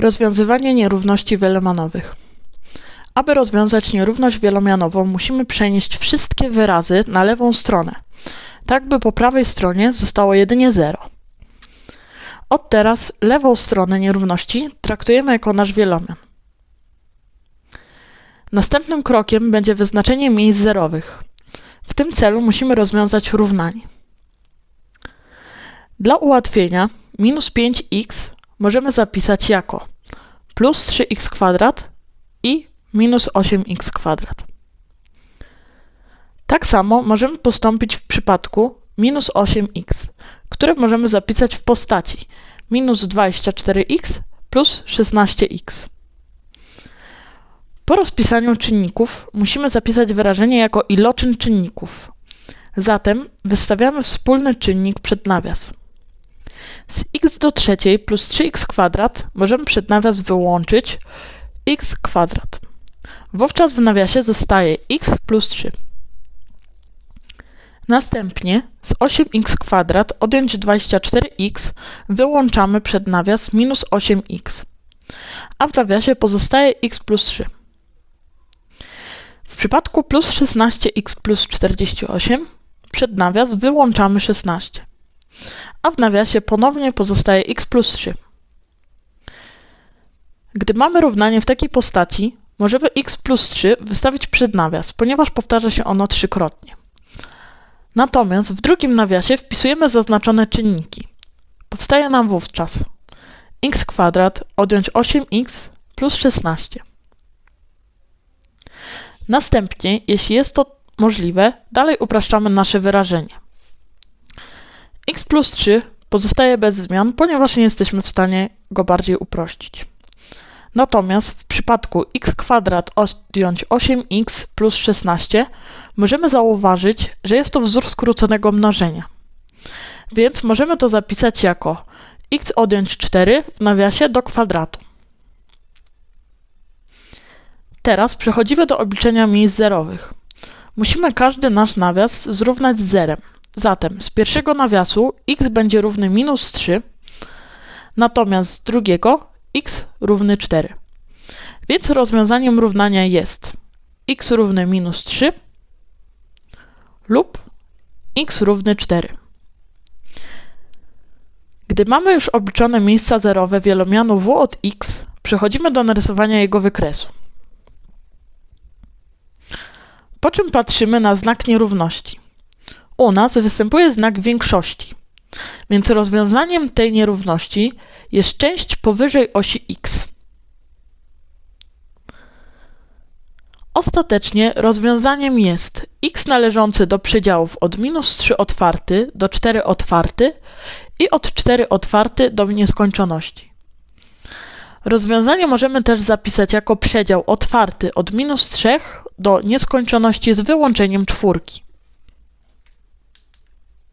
Rozwiązywanie nierówności wielomanowych. Aby rozwiązać nierówność wielomianową, musimy przenieść wszystkie wyrazy na lewą stronę, tak by po prawej stronie zostało jedynie 0. Od teraz lewą stronę nierówności traktujemy jako nasz wielomian. Następnym krokiem będzie wyznaczenie miejsc zerowych. W tym celu musimy rozwiązać równanie. Dla ułatwienia minus 5x możemy zapisać jako plus 3x kwadrat i minus 8x kwadrat. Tak samo możemy postąpić w przypadku minus 8x, które możemy zapisać w postaci minus 24x plus 16x. Po rozpisaniu czynników musimy zapisać wyrażenie jako iloczyn czynników. Zatem wystawiamy wspólny czynnik przed nawias. Z x do trzeciej plus 3x kwadrat możemy przed nawias wyłączyć x kwadrat. Wówczas w nawiasie zostaje x plus 3. Następnie z 8x kwadrat odjąć 24x wyłączamy przed nawias minus 8x, a w nawiasie pozostaje x plus 3. W przypadku plus 16x plus 48 przed nawias wyłączamy 16, a w nawiasie ponownie pozostaje x plus 3. Gdy mamy równanie w takiej postaci, możemy x plus 3 wystawić przed nawias, ponieważ powtarza się ono trzykrotnie. Natomiast w drugim nawiasie wpisujemy zaznaczone czynniki. Powstaje nam wówczas x kwadrat odjąć 8x plus 16. Następnie, jeśli jest to możliwe, dalej upraszczamy nasze wyrażenie. X plus 3 pozostaje bez zmian, ponieważ nie jesteśmy w stanie go bardziej uprościć. Natomiast w przypadku x kwadrat odjąć 8x plus 16 możemy zauważyć, że jest to wzór skróconego mnożenia. Więc możemy to zapisać jako x odjąć 4 w nawiasie do kwadratu. Teraz przechodzimy do obliczenia miejsc zerowych. Musimy każdy nasz nawias zrównać z zerem. Zatem z pierwszego nawiasu x będzie równy minus 3, natomiast z drugiego x równy 4. Więc rozwiązaniem równania jest x równy minus 3 lub x równy 4. Gdy mamy już obliczone miejsca zerowe wielomianu w od x, przechodzimy do narysowania jego wykresu. Po czym patrzymy na znak nierówności. U nas występuje znak większości, więc rozwiązaniem tej nierówności jest część powyżej osi x. Ostatecznie rozwiązaniem jest x należący do przedziałów od minus 3 otwarty do 4 otwarty i od 4 otwarty do nieskończoności. Rozwiązanie możemy też zapisać jako przedział otwarty od minus 3 do nieskończoności z wyłączeniem czwórki.